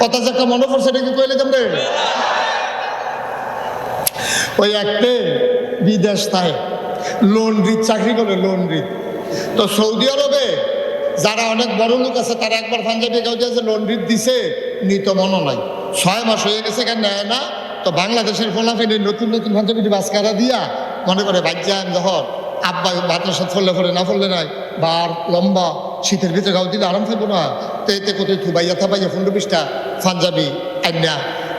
কথা যে একটা মনে পড়ছে, এটা কি কইলে কেমনে ওই একটে বিদেশ থাকে লোন রিত চাকরি করে লোন রিত তো সৌদি আরবে যারা অনেক বড় লোক আছে, তারা একবার পাঞ্জাবি কাউ যে লোন রিত দিছে, নিত মনে নাই। ছয় মাস হয়ে গেছে, কেন নেয় না? তো বাংলাদেশের ফলাফেলে নতুন নতুন পাঞ্জাবি বাসকারা দিয়া মনে করে বাজ্যা যখন আব্বা বাতাসা ফললে ফলে না ফললে নাই বার লম্বা, শীতের ভিতরে গাও দিলে আরাম থাকব না। তো এতে কোথায় থুবাইয়া থাবাইয়া পনেরো বিশটা পাঞ্জাবি আইনা।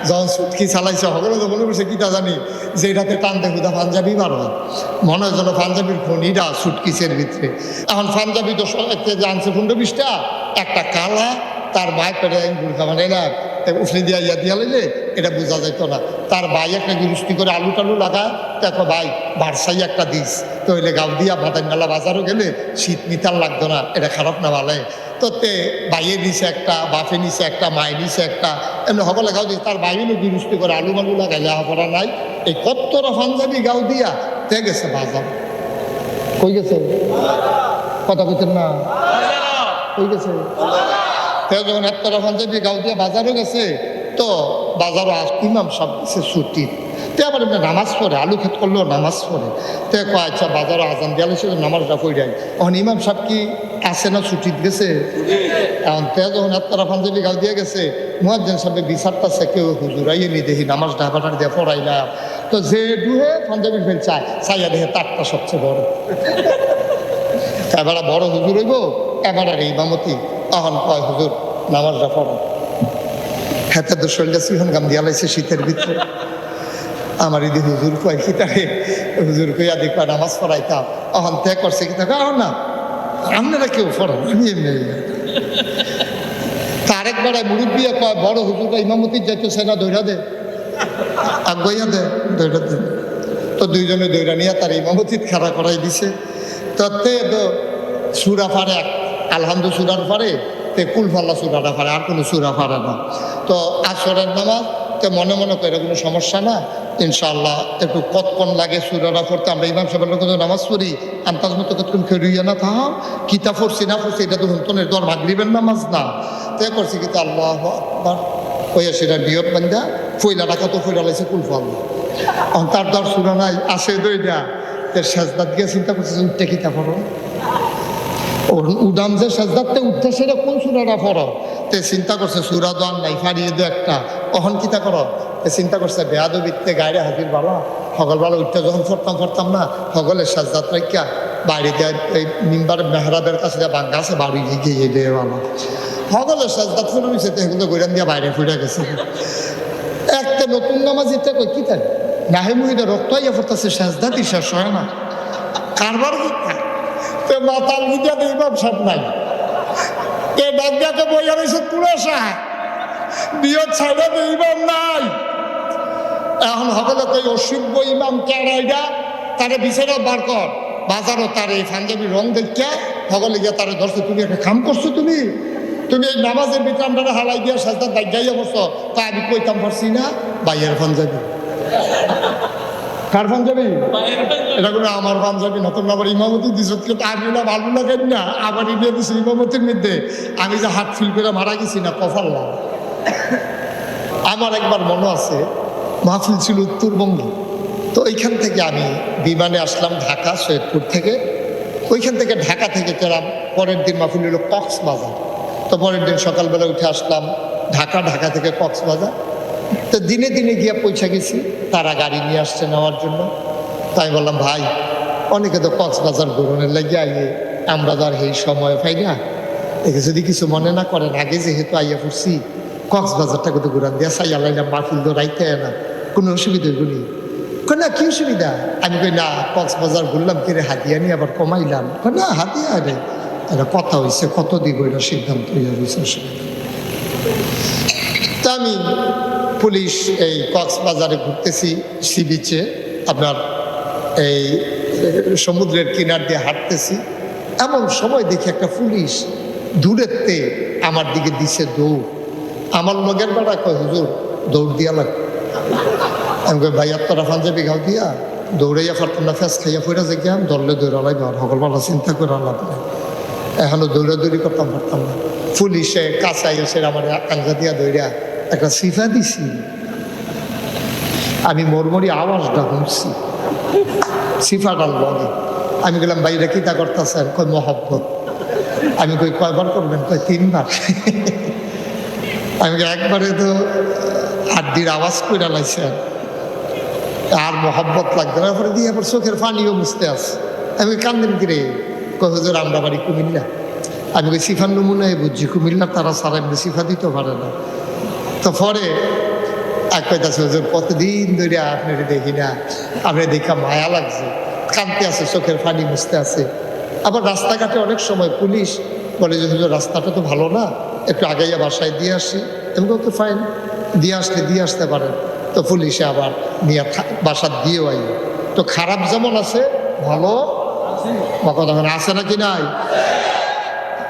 যখন সুটকি চালাইছে, সকলে তো মনে করছে, কিটা জানি, যে এটাতে টান টানতে তা পাঞ্জাবি বার মনে হয় যেন পাঞ্জাবির ফোন খনিটা সুটকিসের ভিতরে। এখন পাঞ্জাবি তো আনছে, পনেরো বিশটা, একটা কালা, তার মায়ের পেটে গুড়খা মানে না। উফলে দিয়া ইয়া দিয়া লাইলে এটা বোঝা যেত না। তার ভাই একটা গিরুষ্টি করে আলু টালু লাগা দেখো ভাই, বারসাই একটা দিস। তো হইলে গাও দিয়া বাদাঙ্গালা বাজারও গেলে শীত মিতাল লাগতো না, এটা খারাপ না ভালে? তো তে বাইয়ে নিছে একটা বাফে নিছে একটা, মায়ে নিছে একটা, এমনি সকলে গাও দিস তার বাইরে গিরুষ্টি করে আলু মালু লাগাই যাওয়া করা নাই। এই কত্তরা পাঞ্জাবি গাও দিয়া তে গেছে বাজার। কই গেছে? কথা কইতেন না। কই গেছে? যখন একটা পাঞ্জাবি গাও দিয়ে বাজারও গেছে, তো বাজারও আস ইমাম সব গেছে ছুটি। তে আবার এমনি নামাজ পড়ে আলু খেত করলেও নামাজ পড়ে তে কয় আচ্ছা বাজারও আজান দিয়ে আলোচনা নামাজটা পড়ে তখন ইমাম সাহেব কি আছে না ছুটিত গেছে? এখন তে যখন একটা পাঞ্জাবি গাও দিয়ে গেছে মুয়াজ্জেন সাহেব বিচারটাছে কেউ হুজুরাই নি দেখি নামাজ ঢাকাটার দিয়ে পড়াইলাম তো যে ডুহে পাঞ্জাবি ফেল চায় চাইয়া দেখে তারটা সবচেয়ে বড়। এবার বড় হুজুর হইব এবার আর ইমামতি। তখন কয়, হুজুর, নামাজটা পড়ো। হাতে তো শরীরটা সিহন গাম দিয়া লাইছে শীতের ভিতরে। আমার ইদি হুজুর কয়, কি তাকে হুজুর কইয়া দেখবা নামাজ পড়াইতাম। তখন ত্যাগ করছে, কি থাকে আর না, আপনারা কেউ পড়ান আমি এমনি তার একবার মুরব্বিয়া কয়, বড় হুজুরটা ইমামতির যাইতেছে না দৈরা দে। আগুয়া দে দৈরা দে। তো দুইজনে দৈরা নিয়ে তার ইমামতির খেলা করাই দিছে। তাতে তো সুরা পারে এক। আলহামদু সুরার পারে, তে কুলফাল্লা সুরাটা পারে, আর কোনো সুরা পারে না। তো আসরের নামাজ, তো মনে মনে করে কোনো সমস্যা না ইনশাল্লাহ একটু কতক্ষণ লাগে সুরাটা পড়তে। আমরা ইমাম সাহেবের লোক নামাজ পড়ি আন্তাজ মতো কতক্ষণ খেরুইয়া না থাম কিতা পড়ছি না পড়ছি, এটা তো হুন্তনের দর, মাগরিবের নামাজ না। তে করছি কিন্তু আল্লাহ আকবার। ওই সেটা নিয়ত বান্ধা ফইলা রাখা তো ফইলা লাইছে কুলফাল্লা তার দর সুরা নাই, আসে তে সাজদাত গিয়ে চিন্তা করছে উঠতে কিতা পড়ো। উদাম যে সাজদাতে উঠতে সেটা কোন সুরাটা পড়ো। তে চিন্তা করছে, সুরা দোয়ান নাই, ফাড়িয়ে দো একটা। অহন কিতা করো? তে চিন্তা করছে বেয়াদ বিত্তে গাড়ি হাজির বালা। সকালবেলা উঠতে যখন পড়তাম পড়তাম না সকলের সাজদাত রাখিয়া বাড়ি দিয়ে এই মিম্বার মেহরাবের কাছে যে বাঙ্গা আছে, বাড়ি গিয়ে দিয়ে বাবা সকলের সাজদাত ফুলে রয়েছে তো এগুলো গৈরান দিয়ে বাইরে ফুটে গেছে। একটা নতুন নামাজ ইত্যা কই, কি তাই? নাহে মুহিদে রক্ত আইয়া পড়তেছে সাজদা দি শেষ হয় না। কারবার কি তে মাতাল গিয়া তো ইমাম সব নাই। তে ডাক্তারকে বইয়া রয়েছে তুলসা বিয়ত ছাইড়া তো ইমাম নাই। এখন সকলে কই অসভ্য ইমাম কেড়াইডা তারে বিচারে বার কর। বাজারও তার এই পাঞ্জাবি রং দেখিয়া সকলে গিয়া তারে ধরছে, তুমি একটা কাম করছ তুমি? তুমি এই নামাজের আমরা হালাই দিয়া সাজদা দাগ যাইয়া বসো। তা আমি কইতাম পারছি না, বাইয়ের পাঞ্জাবি। কার পাঞ্জাবি? এটা কোনো আমার পাঞ্জাবি নতুন আবার ইমামতি দিছ, কিন্তু আমি না ভালো লাগে না? আবার ইন্ডিয়া দিছে ইমামতির মধ্যে। আমি যে হাত ফিল করে মারা গেছি না কফাল না আমার একবার মনে আছে, মাহফিল ছিল উত্তরবঙ্গে। তো ওইখান থেকে আমি বিমানে আসলাম ঢাকা, সৈয়দপুর থেকে। ওইখান থেকে ঢাকা থেকে গেলাম, পরের দিন মাহফিল হলো কক্সবাজার। তো পরের দিন সকালবেলা উঠে আসলাম ঢাকা ঢাকা থেকে কক্সবাজার। তো দিনে দিনে গিয়ে পৌঁছে গেছি। তারা গাড়ি নিয়ে আসছে নেওয়ার জন্য। তাই বললাম, ভাই, অনেকে তো কক্সবাজার ঘুরনের লাগিয়ে আইয়ে, আমরা তো আর এই সময় পাই না। একে যদি কিছু মনে না করেন, আগে যেহেতু আইয়া পড়ছি, কক্সবাজারটা কত ঘুরান দিয়া সাইয়া আলাইলাম মাহফিল তো রাইতে না। কোনো অসুবিধা গুলি না? কি অসুবিধা? আমি কই, না, কক্সবাজার ঘুরলাম কিরে হাতিয়া নিয়ে আবার কমাইলাম। না, হাতিয়া রে। এটা কথা হয়েছে কত দিব এটা সিদ্ধান্ত হইয়া রয়েছে অসুবিধা। তা আমি পুলিশ এই কক্সবাজারে ঘুরতেছি সি বিচে আপনার এই সমুদ্রের কিনার দিয়ে হাঁটতেছি। এমন সময় দেখি একটা পুলিশ দূরেতে আমার দিকে দিছে দৌড়। আমার লগের বেড়া কয়, হুজুর, দৌড় দিয়া লাগ আমি কই, ভাই, আপনারা পাঞ্জাবি গাও দিয়া দৌড়াইয়া পারতাম না, ফেস খাইয়া ফিরা যে গিয়াম দৌড়লে দৌড়ালাই আর সকলবেলা চিন্তা করে লাভ নাই। এখনও দৌড়াদৌড়ি করতাম, পারতাম না। পুলিশে কাঁচাই এসে আমার আঙ্গা দিয়া দৌড়া একটা সিফা দিছি। আমি মরমরি আওয়াজটা শুনছি। সিফাটার লগে। আমি গেলাম বাইরে কিতা করতেছেন? কই মহব্বত। আমি কই, কয়বার করবেন? কই তিনবার। আমি একবারে তো হাড্ডির আওয়াজ করে লাইছেন। আর মহব্বত লাগবে না। পরে দিয়ে আবার চোখের পানিও মুছতে আছে। আমি কান্দেন কিরে কই হুজুর, আমরা বাড়ি কুমিল্লা। আমি কই, সিফার নমুনায় বুঝছি কুমিল্লা তারা সারা এমনি সিফা দিতে পারে না। তো পরে এক কইতাছে, হুজুর, প্রতিদিন ধরে আপনার দেখি না, আপনি দেখা মায়া লাগছে কানতে আছে, চোখের পানি মুছতে আছে। আবার রাস্তাঘাটে অনেক সময় পুলিশ বলে যে রাস্তাটা তো ভালো না, একটু আগাইয়া বাসায় দিয়ে আসি। এমন তো ফাইন দিয়ে আসলে দিয়ে আসতে পারেন। তো পুলিশে আবার নিয়ে বাসার দিয়েও আই তো খারাপ যেমন আছে, ভালো কথা আছে নাকি নাই?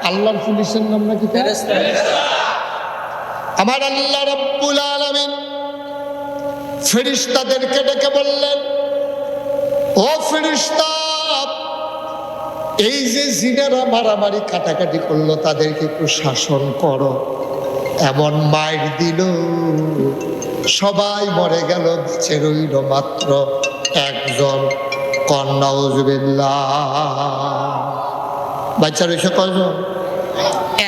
আল্লাহর পুলিশের নাম নাকি? আমার আল্লাহ রব্বুল আলামিন ফেরিস্তাদেরকে ডেকে বললেন, ও ফেরিস্তা, এই যে জিনেরা মারামারি কাটাকাটি করল, তাদেরকে একটু শাসন করো। এমন মায়ের দিল। সবাই মরে গেল, বেঁচে রইল মাত্র একজন কন্যা বাচ্চা রয়েছে কয়জন?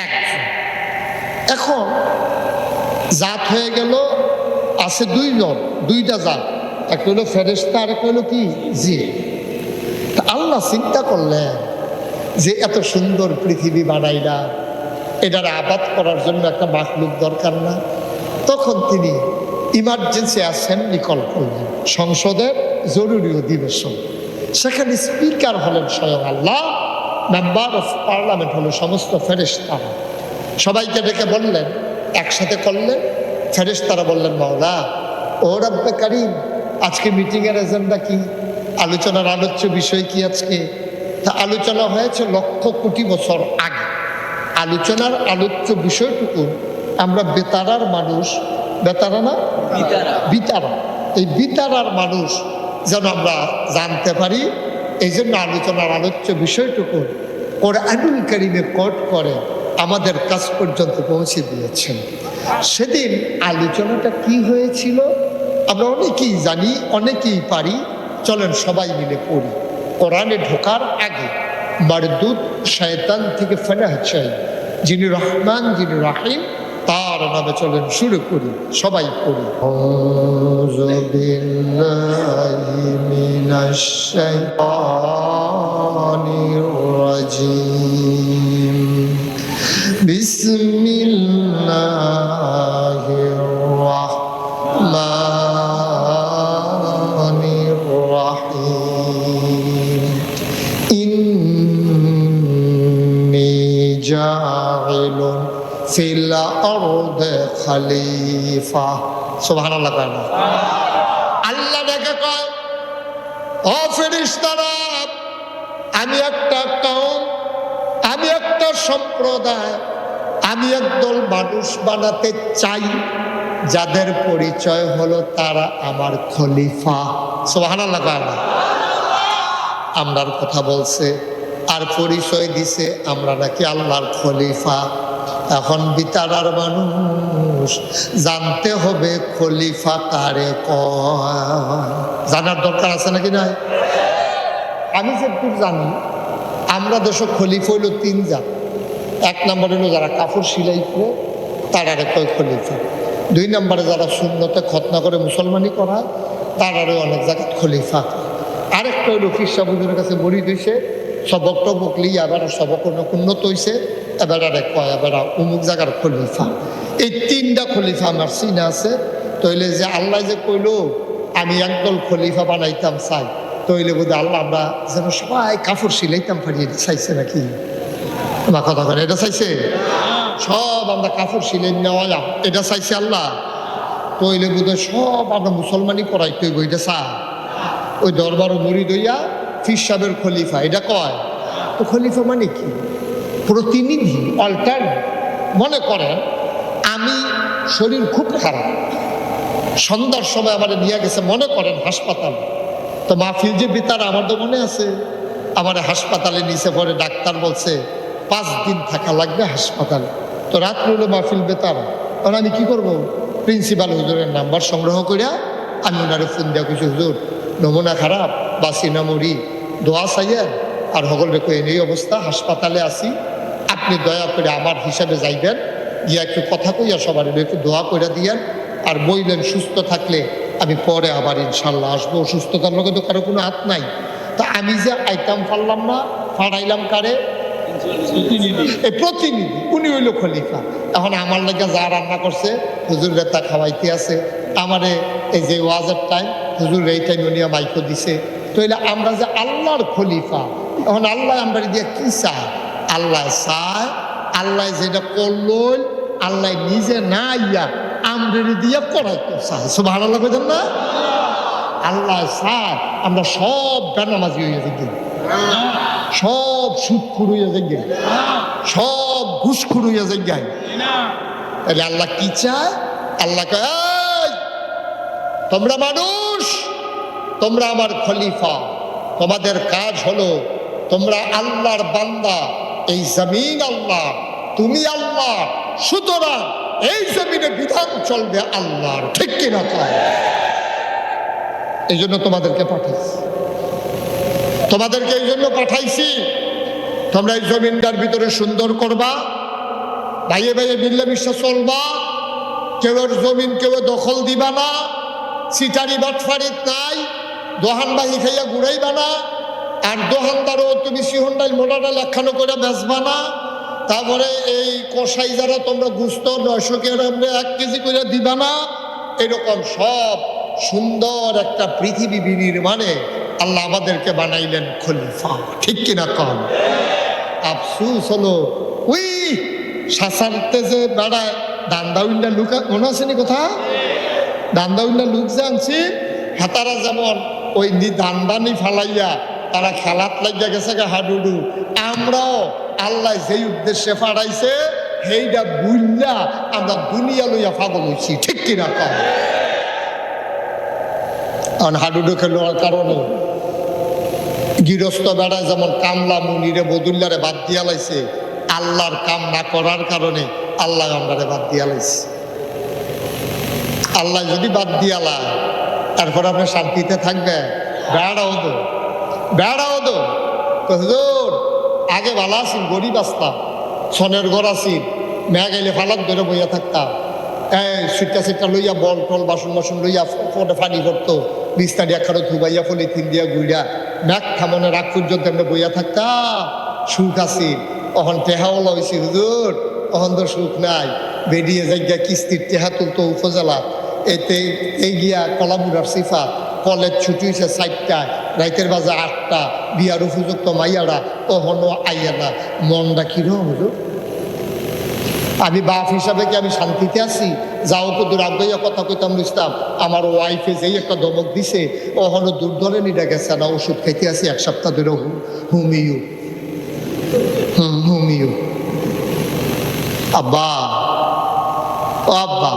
একজন। এখন জাত হয়ে গেল, আছে দুই দুইজন, দুইটা জাত। একটা হলো ফেরেস্তা আর একটা হলো কি? জি তা আল্লাহ চিন্তা করলেন যে এত সুন্দর পৃথিবী বানাইলা, এটার আবাদ করার জন্য একটা মাখলুক দরকার না। তখন তিনি ইমার্জেন্সি অ্যাসেম্বলি কল করলেন, সংসদের জরুরি অধিবেশন। সেখানে স্পিকার হলেন স্বয়ং আল্লাহ, মেম্বার অফ পার্লামেন্ট হলো সমস্ত ফেরেস্তারা সবাইকে ডেকে বললেন একসাথে করলেন ফেরেস্তারা বললেন মাওলা ও রব্বে কারিম আজকে মিটিংয়ের এজেন্ডা কি? আলোচনার আলোচ্য বিষয় কি আজকে? তা আলোচনা হয়েছে লক্ষ কোটি বছর আগে। আলোচনার আলোচ্য বিষয়টুকু আমরা বেতারার মানুষ বেতারা না? বিতারা। এই বিতারার মানুষ যেন আমরা জানতে পারি এই জন্য আলোচনার আলোচ্য বিষয়টুকু কোরআনুল করিমে কোট করে আমাদের কাছ পর্যন্ত পৌঁছে দিয়েছেন। সেদিন আলোচনাটা কি হয়েছিল? আমরা অনেকেই জানি, অনেকেই পারি। চলেন সবাই মিলে পড়ি। কোরআনে ঢোকার আগে মারদুদ শয়তান থেকে ফেরাহ চাই। যিনি রহমান, যিনি রাহিম, তার নামে চলেন শুরু করি। সবাই পড়ি। মিনাশ শাইতানির বিসমিল্লাহির রাহমানির রাহিম إني جاعل في الأرض خليفة سبحان الله কয় না আল্লাহ ডেকে কয় ও ফেরিস্তারা আমি একটা কওম আমি একটা সম্প্রদায় আমি একদল মানুষ বানাতে চাই, যাদের পরিচয় হলো তারা আমার খলিফা। সোহান আমরার কথা বলছে, আর পরিচয় দিছে আমরা নাকি আল্লাহর খলিফা। এখন বিতারার মানুষ জানতে হবে খলিফা কারে জানার দরকার আছে নাকি নাই? আমি যেটুকু জানি, আমরা দেশ খলিফা হইল তিন জাত এক নম্বর হলো যারা কাপড় সিলাই করে তারারে কয় খলিফা। দুই নম্বরে যারা শূন্যতে খতনা করে মুসলমানি করায় তারারে অনেক জায়গায় খলিফা। আরেকটা হইল খ্রিস্টাবুদের কাছে বড়ি দিয়েছে সবক টবক লি, এবার সবক উন্নত হয়েছে এবার আরে কয়, এবার অমুক জায়গার খলিফা। এই তিনটা খলিফা আমার চিনা আছে, তইলে যে আল্লাহ যে কইলো, আমি একদল খলিফা বানাইতাম চাই, তইলে বোধ আল্লাহ আমরা যেন সবাই কাপড় সিলাইতাম পারি চাইছে নাকি? আমার কথা করে এটা চাইছে? সব আমরা কাপড় সিলাই নেওয়া এটা চাইছে আল্লাহ। তইলে বোধ সব আমরা মুসলমানি করাই তৈব এটা চা। ওই দরবার মুড়ি দইয়া ফির সাহেবের খলিফা, এটা কয়? তো খলিফা মানে কি? প্রতিনিধি, অল্টার, মনে করেন, আমি শরীর খুব খারাপ। সন্ধ্যার সময় আমার নিয়ে গেছে, মনে করেন হাসপাতাল। তো মাহফিল যে বিতার, আমার তো মনে আছে। আমার হাসপাতালে নিচে পরে ডাক্তার বলছে পাঁচ দিন থাকা লাগবে হাসপাতালে। তো রাত্রে হলো মাহফিল বেতার। তখন আমি কি করব? প্রিন্সিপাল হুজুরের নাম্বার সংগ্রহ করিয়া আমি ওনারে ফোন দেওয়া কিছু হুজুর, নমুনা খারাপ বা সিনামরি দোয়া চাইয়েন। আর সকলে কইন এই অবস্থা, হাসপাতালে আছি। আপনি দয়া করে আমার হিসাবে যাইবেন। গিয়া একটু কথা কইয়া সবার একটু দোয়া করে দিয়েন। আর বইলেন সুস্থ থাকলে আমি পরে আবার ইনশাল্লাহ আসব। অসুস্থতার লগে তো কারও কোনো হাত নাই। তা আমি যে আইতাম পারলাম না, ফাড়াইলাম কারে? এই প্রতিনিধি, উনি হইল খলিফা। এখন আমার লাগে যা রান্না করছে, হুজুর তা খাওয়াইতে আছে। আমারে এই যে ওয়াজের টাইম হুজুর এই টাইম উনি মাইকো দিছে। তো আমরা যে আল্লাহর খলিফা, এখন আল্লাহ আমরা দিয়ে কি চায়? আল্লাহ চায়, আল্লাহ যেটা করল, আল্লাহ নিজে না ইয়া আমরা দিয়ে করাইতে চায়। সব ভালো লাগবে না? আল্লাহ চায়, আমরা সব বেনামাজি হয়ে থাকি সব যাই সব ঘুষখুর হইয়া যাই তাহলে আল্লাহ কি চায়? আল্লাহ তোমরা মানুষ, তোমরা আমার খলিফা, তোমাদের কাজ হলো তোমরা আল্লাহর বান্দা, এই জমিন আল্লাহ, তুমি আল্লাহ, সুতরাং এই জমিনে বিধান চলবে আল্লাহর। ঠিক কিনা কয় এই জন্য তোমাদেরকে পাঠাইছি। তোমাদেরকে এই জন্য পাঠাইছি, তোমরা এই জমিনটার ভিতরে সুন্দর করবা ভাইয়ে ভাইয়ে মিল্লামিশা চলবা, কেউ জমিন কেউ দখল দিবা না, সিটারি বাটফারিত নাই, দোহান বাহি খাইয়া ঘুরাইবা না, আর দোহানদারও তুমি সিহন্ডাই মোটাটা লেখানো করে বেচবা না, তারপরে এই কষাই যারা তোমরা গুস্ত নয়শো কেরামে এক কেজি করে দিবা না, এরকম সব সুন্দর একটা পৃথিবী বিনির্মাণে আল্লাহ আমাদেরকে বানাইলেন খলিফা। ঠিক কিনা কম আফসুস হলো ওই শাসানতে যে বেড়ায় দান্দাউল্লা লুক, মনে আসেনি কথা? দান্দাউল্লা লুক জানছি হাতারা যেমন ওই নি দান্দানি ফালাইয়া তারা খেলাত লাগিয়া গেছে গা হাডুডু। আমরাও আল্লাহ যেই উদ্দেশ্যে ফাড়াইছে সেইটা বুঝলা আমরা দুনিয়া লইয়া পাগল হইছি। ঠিক কিনা কম কারণ হাডুডু খেলোয়ার কারণে গৃহস্থ বেড়ায় যেমন কামলা মুনিরে বদুল্লারে বাদ দিয়া লাইছে আল্লাহর কাম না করার কারণে আল্লাহ আমরারে বাদ দিয়া লাইছে। আল্লাহ যদি বাদ দিয়া লাই তারপর আপনি শান্তিতে থাকবে। বেড়াও তো বেড়াও তো। হুজুর, আগে ভালো আছি, গরিব আসতাম সনের ঘর আছি মেয়া গেলে ফালাক ধরে বইয়া থাকতাম। এই সিটটা সিটটা লইয়া বল টল বাসন বাসন লইয়া ফোনে পানি করতো। বিস্তারি একখানো ধুবাইয়া ফলে তিন দিয়া গুইয়া ম্যাক থামনে রাগ পর্যন্ত আমরা বইয়া থাকতাম। সুখ আছি, অহন টেহাওলা হয়েছি হুজুর। অহন তো সুখ নাই। বেরিয়ে যাইয়া কিস্তির টেহা তুলতো উপজেলা। এতে এই গিয়া কলামুরার সিফা, কলেজ ছুটি হয়েছে চারটায় রাইতের বাজে আটটা, বিয়ার উপযুক্ত মাইয়ারা অহনও আইয়া না। মনটা কিরম, হুজুর? আমি বাপ হিসাবে কি আমি শান্তিতে আছি? যাও তো দূর আগাইয়া কথা কইতাম বুঝতাম আমার ওয়াইফে যেই একটা দমক দিছে ওখানে দূর ধরে নিয়ে গেছে না, ওষুধ খাইতে আছি এক সপ্তাহ ধরে হু- হুমিও হুম হুমিও আব্বা, ও আব্বা,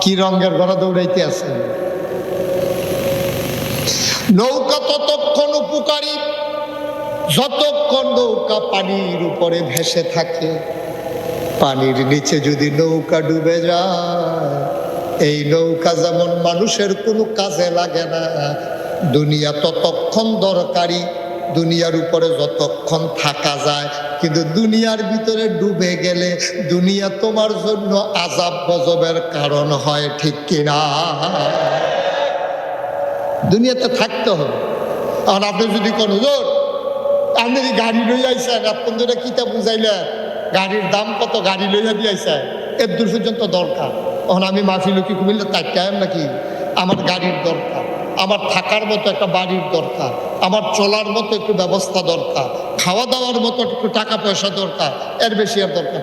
কি রঙের ঘরে দৌড়াইতে আছে? নৌকা ততক্ষণ উপকারী, যতক্ষণ নৌকা পানির উপরে ভেসে থাকে। পানির নিচে যদি নৌকা ডুবে যায়, এই নৌকা যেমন মানুষের কোনো কাজে লাগে না, দুনিয়া ততক্ষণ দরকারি, দুনিয়ার উপরে যতক্ষণ থাকা যায়। কিন্তু দুনিয়ার ভিতরে ডুবে গেলে দুনিয়া তোমার জন্য আজাব গজবের কারণ হয়, ঠিক কিনা দুনিয়াতে থাকতে হবে। আর আপনি যদি কোনো হুজুর আপনি গাড়ি লই আইসেন আপন ধরে কিতা বুঝাইলেন। গাড়ির দাম কত? গাড়ি লইয়া দিয়ে আইসেন এর দূর পর্যন্ত দরকার। তখন আমি মাফিল কি কুমিল্লা তাই টাইম নাকি? আমার গাড়ির দরকার। আমার থাকার মতো একটা বাড়ির দরকার। আমার চলার মতো একটু ব্যবস্থা দরকার। খাওয়া দাওয়ার মতো একটু টাকা পয়সা দরকার। এর বেশি আর দরকার।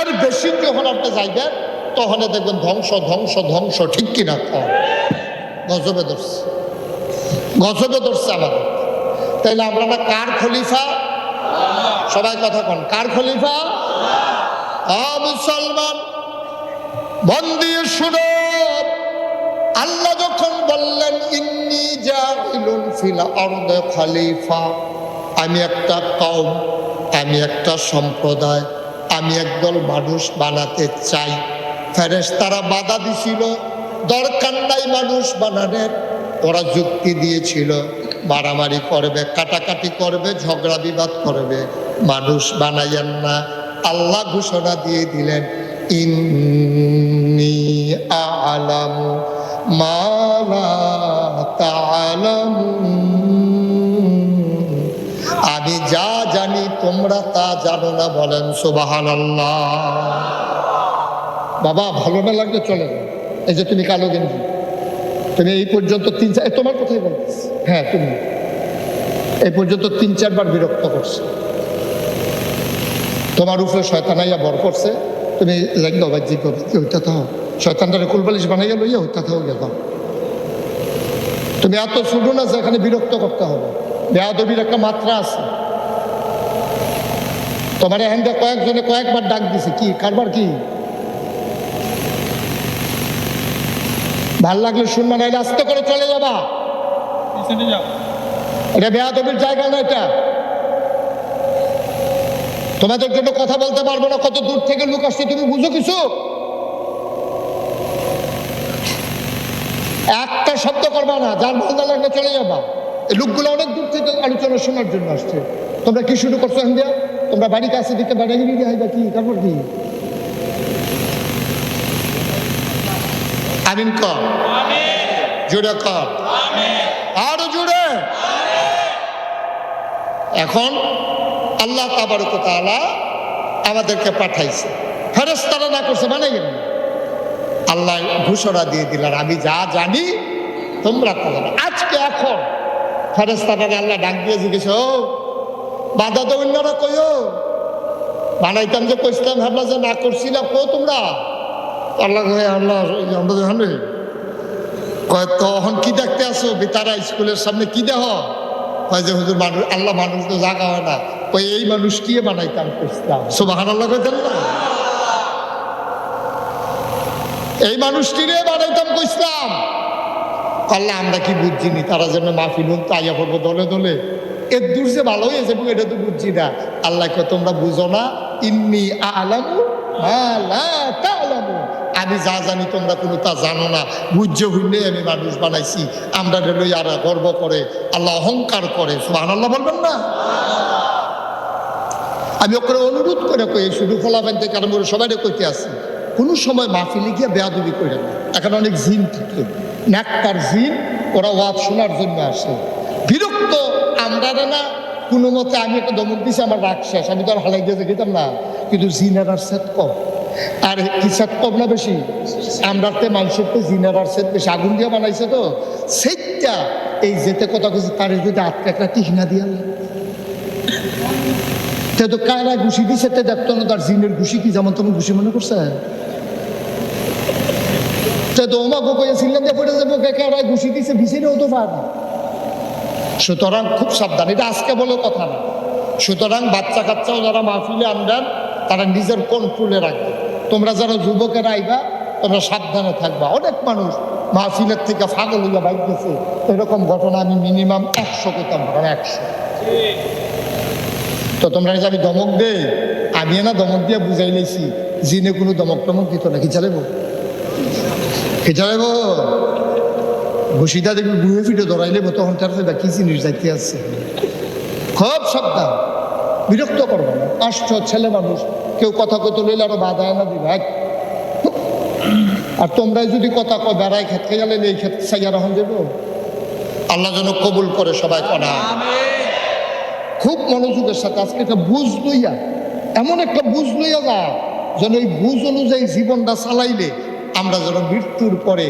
এর বেশি যখন আপনি যাইবেন, তখন দেখবেন ধ্বংস ধ্বংস ধ্বংস। ঠিক কিনা গজবে ধরছে। গজবে ধরছে আমাদের তাইলে আমরা না কার খলিফা? সবাই কথা কন। কার খলিফা? মুসলমান। মন দিয়ে আল্লাহ যখন বললেন, ইন্নি খলিফা। আমি একটা কওম, আমি একটা সম্প্রদায়, আমি একদল মানুষ বানাতে চাই। ফেরেস তারা বাধা দিছিল, দরকার নাই মানুষ বানানের। ওরা যুক্তি দিয়েছিল। মারামারি করবে, কাটাকাটি করবে, ঝগড়া বিবাদ করবে। মানুষ বানাইয়েন না। আল্লাহ ঘোষণা দিয়ে দিলেন, ইন্নি আলামু মালা আমি যা জানি তোমরা তা জানো না বলেন সুবাহান আল্লাহ বাবা, ভালো না লাগলে চলে যাও। এই যে তুমি কালো গেঞ্জি। তুমি এই পর্যন্ত তিন চার তোমার কথাই বলতেছি। হ্যাঁ তুমি। এই পর্যন্ত তিন চারবার বিরক্ত করছে। তোমার উপরে শয়তানাইয়া বর করছে। তুমি লাগল থাও? শয়তানটারে কুলবালিশ বানাইয়া লইয়া হইতে থাও গেল তুমি এত শুধু না যে এখানে বিরক্ত করতে হবে। বেয়াদবির একটা মাত্রা আছে। তোমার এখান কয়েকজনে কয়েকবার ডাক দিছে, কি? কারবার কি? ভালো লাগলে শুনবা নাইলে আস্তে করে চলে যাবা। এটা বেয়াদবির জায়গা না এটা? তোমাদের জন্য কথা বলতে পারব না কত দূর থেকে লোক আসছে তুমি বুঝো কিছু? একটা শব্দ করবা না যার ভালো না লাগলে চলে যাবা। এই লোকগুলো অনেক দূর থেকে আলোচনা শোনার জন্য আসছে। তোমরা কি শুরু করছ ইন্ডিয়া তোমরা বাড়িতে আসে দিতে বাড়ি গিয়ে হয় কি? তারপর কি? আমিন কর জোরে কর আরও জোরে এখন আল্লাহ তাবারক তাআলা আমাদেরকে পাঠাইছে। ফেরেস তারা না করছে মানে গেল। আল্লাহ ঘোষণা দিয়ে দিলেন আমি যা জানি, তোমরা তা আজকে এখন ফেরেশতারা আল্লাহ ডাক দিয়ে জিজ্ঞেস বাধা তো অন্যরা কইও? বানাইতাম যে কইছিলাম ভাবলা যে না করছিলাম কো তোমরা? আল্লাহ কয়, আল্লাহ জানি কয় তখন কি দেখতে আসো? বেতারা স্কুলের সামনে কি দেহ? কয় যে হুজুর মানুষ আল্লাহ মানুষ তো জাগা হয় না। কই এই মানুষটিয়ে বানাইতাম করছিলাম সুবাহান আল্লাহ। কইতেন না এই মানুষটিরে বানাইতাম কইছিলাম? আল্লাহ আমরা কি বুঝছি নি তারা যেন মাহফিল হোক তাইয়া পড়ব দলে দলে। এর দূর যে ভালো হয়েছে এটা তো বুঝছি না। আল্লাহ কয় তোমরা বুঝো না ইন্নি আলামু মা লা তা'লামু আমি যা জানি তোমরা কোনো তা জানো না। বুঝ্য হইলে আমি মানুষ বানাইছি। আমরা লই আর গর্ব করে, আল্লাহ অহংকার করে। সুবহান আল্লাহ বলবেন না? আমি ওকে অনুরোধ করে কই শুধু ফলাবেন থেকে করে সবাই কইতে আসি কোনো সময় মাহফিলে গিয়ে বেয়াদবি করে না। এখন অনেক জিন থাকে। নাক্তার জিন, ওরা ওয়াজ শোনার জন্য আসে। বিরক্ত, আমরা না, কোনো মতে আমি একটা দমক দিছি, আমার রাগ শেষ। আমি তো আর হালাই দিয়ে যেতাম না। কিন্তু জিনার আর সেট কম। আর কি সেট কম না বেশি। আমরা তো মানুষের তো সেট বেশি আগুন দিয়ে বানাইছে তো। সেইটা এই যেতে কথা কইছে, তার যদি আটকা একটা টিহনা দিয়া তে তো কায়রা ঘুষি দিছে তে দেখতো না, তার জিনের ঘুষি কি যেমন তেমন ঘুষি মনে করছে। তে তো ওমা গো কয়ে সিলেন দিয়ে পড়ে যাব, কে কায়রা ঘুষি দিছে ভিসিরেও তো পারে সুতরাং খুব সাবধান, এটা আজকে বলে কথা না। সুতরাং বাচ্চা কাচ্চাও যারা মাহফিলে আনবেন, তারা নিজের কন্ট্রোলে রাখবে তোমরা যারা যুবকেরা আইবা, তোমরা সাবধানে থাকবা। অনেক মানুষ মাহফিলের থেকে ফাগল হইয়া বাইক গেছে এরকম ঘটনা আমি মিনিমাম একশো পেতাম একশো। তো তোমরা আমি দমক দে আমি না দমক দিয়ে বুঝাই লেছি, জিনে কোনো দমক টমক দিত না, কি চালাইব? কি চালাইব? ঘুষিটা দেখবি, বুয়ে ফিটে ধরাই লেব, তখন তার কি জিনিস যাইতে আসছে খুব সাবধান। বিরক্ত করব না। আসছ ছেলে মানুষ কেউ কথা কত লইলে আরও বাধা না দিবে আর তোমরাই যদি কথা কয় বেড়াই খেত খেয়ালে এই ক্ষেত সাইয়া রহন দেব। আল্লাহ যেন কবুল করে সবাই করা খুব মনোযোগের সাথে আজকে একটা বুঝ লইয়া, এমন একটা বুঝ লইয়া যা, যেন এই বুঝ অনুযায়ী জীবনটা চালাইলে আমরা যেন মৃত্যুর পরে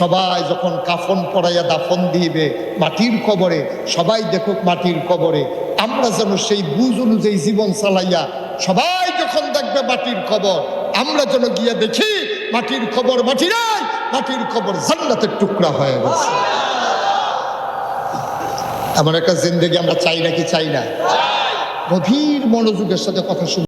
সবাই যখন কাফন পরাইয়া দাফন দিবে মাটির কবরে, সবাই দেখুক মাটির কবরে, আমরা যেন সেই বুঝ অনুযায়ী জীবন চালাইয়া সবাই যখন দেখবে মাটির খবর। আমরা যেন গিয়ে দেখি, মাটির খবর মাটি নাই, মাটির খবর জান্নাতের টুকরা হয়ে গেছে। এমন একটা জিন্দেগি আমরা চাই নাকি চাই না? গভীর মনোযোগের সাথে কথা শুন